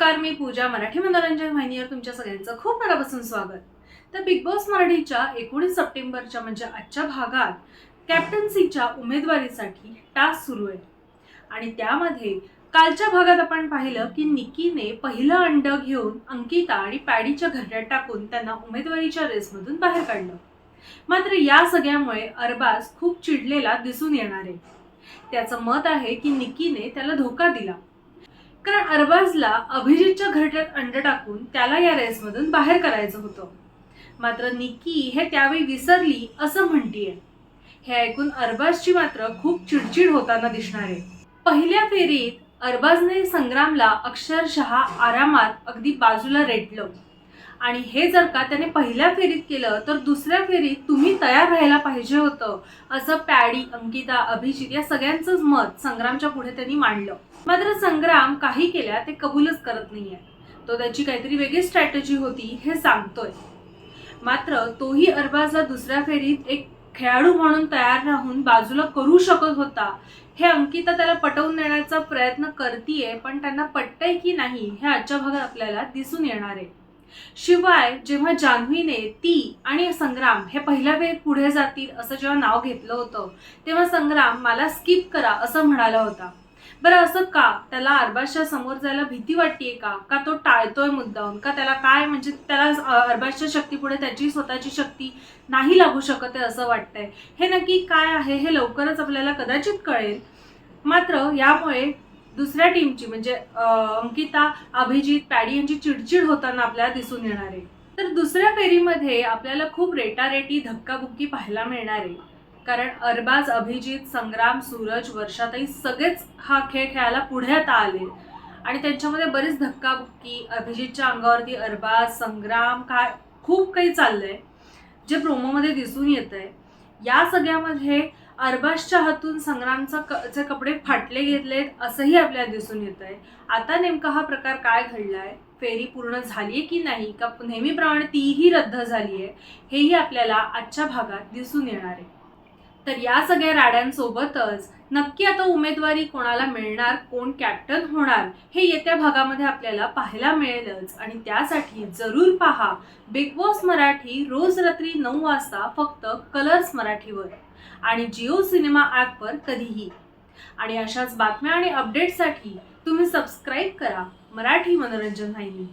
नमस्कार मी पूजा मराठी मनोरंजन वाहिनीवर तुमच्या सगळ्यांचं खूप मनापासून स्वागत. तर बिग बॉस मराठीच्या एकोणीस सप्टेंबरच्या म्हणजे आजच्या भागात कॅप्टन्सीच्या उमेदवारीसाठी टास्क सुरू आहे. आणि त्यामध्ये कालच्या भागात आपण पाहिलं की निकीने पहिलं अंड घेऊन अंकिता आणि पॅडीच्या घरड्यात टाकून त्यांना उमेदवारीच्या रेसमधून बाहेर काढलं. मात्र या सगळ्यामुळे अरबाज खूप चिडलेला दिसून येणार आहे. त्याचं मत आहे की निकीने त्याला धोका दिला. कारण अरबाजला अभिजितच्या घरट्यात अंड टाकून त्याला या रेसमधून बाहेर करायचं होतं. मात्र निकी हे त्यावेळी विसरली असं म्हणतीये. हे ऐकून अरबाजची मात्र खूप चिडचिड होताना दिसणार. आहे पहिल्या फेरीत अरबाजने संग्रामला अक्षरशः आरामात अगदी बाजूला रेटलं. आणि हे जर का त्याने पहिल्या फेरीत केलं तर दुसऱ्या फेरीत तुम्ही तयार राहायला पाहिजे होतं असं पॅडी अंकिता अभिजित या सगळ्यांचंच मत संग्रामच्या पुढे त्यांनी मांडलं. मात्र संग्राम काही केल्या ते कबूलच करत नाहीये. तो त्याची काहीतरी वेगळी स्ट्रॅटेजी होती हे सांगतोय. मात्र तोही अरबाजला दुसऱ्या फेरीत एक खेळाडू म्हणून तयार राहून बाजूला करू शकत होता हे अंकिता त्याला पटवून देण्याचा प्रयत्न करतीये पण त्यांना पटतंय की नाही हे आजच्या भागात आपल्याला दिसून येणार आहे. शिवाय जेव्हा जान्हवीने ती आणि संग्राम हे पहिल्या वेळ पुढे जातील असं जेव्हा नाव घेतलं होतं तेव्हा संग्राम मला स्किप करा असं म्हणाला होता. बरं असं का? त्याला अरबाजच्या समोर जायला भीती वाटतेय का? का तो टाळतोय मुद्दाम? का त्याला काय? म्हणजे त्याला अरबाजच्या शक्तीपुढे त्याची स्वतःची शक्ती नाही लागू शकत आहे असं वाटतंय. हे नक्की काय आहे हे लवकरच आपल्याला कदाचित कळेल. मात्र यामुळे दुसऱ्या टीमची म्हणजे अंकिता अभिजित पॅडी यांची चिडचिड होताना आपल्याला दिसून येणार आहे. तर दुसऱ्या फेरीमध्ये आपल्याला खूप रेटारेटी धक्काबुक्की पाहायला मिळणार आहे. कारण अरबाज अभिजित संग्राम सूरज वर्षाताई सगळेच हा खेळ खेळायला पुढे आता आले. आणि त्यांच्यामध्ये बरीच धक्काबुक्की अभिजितच्या अंगावरती अरबाज संग्राम काय खूप काही चाललंय जे प्रोमोमध्ये दिसून येत आहे या सगळ्यामध्ये अरबाजच्या हातून संग्रामचा क चे कपडे फाटले घेतलेत असंही आपल्याला दिसून येत आहे आता नेमका हा प्रकार काय घडलाय? फेरी पूर्ण झाली आहे की नाही? का नेहमीप्रमाणे तीही रद्द झाली आहे हेही आपल्याला आजच्या भागात दिसून येणार आहे. तर या सगळ्या राड्यांसोबतच नक्की आता उमेदवारी कोणाला मिळणार कोण कॅप्टन होणार हे येत्या भागामध्ये आपल्याला पाहायला मिळेलच. आणि त्यासाठी जरूर पहा बिग बॉस मराठी रोज रात्री नऊ वाजता फक्त कलर्स मराठीवर आणि जिओ सिनेमा ॲपवर कधीही. आणि अशाच बातम्या आणि अपडेटसाठी तुम्ही सबस्क्राईब करा मराठी मनोरंजन वाहिनी.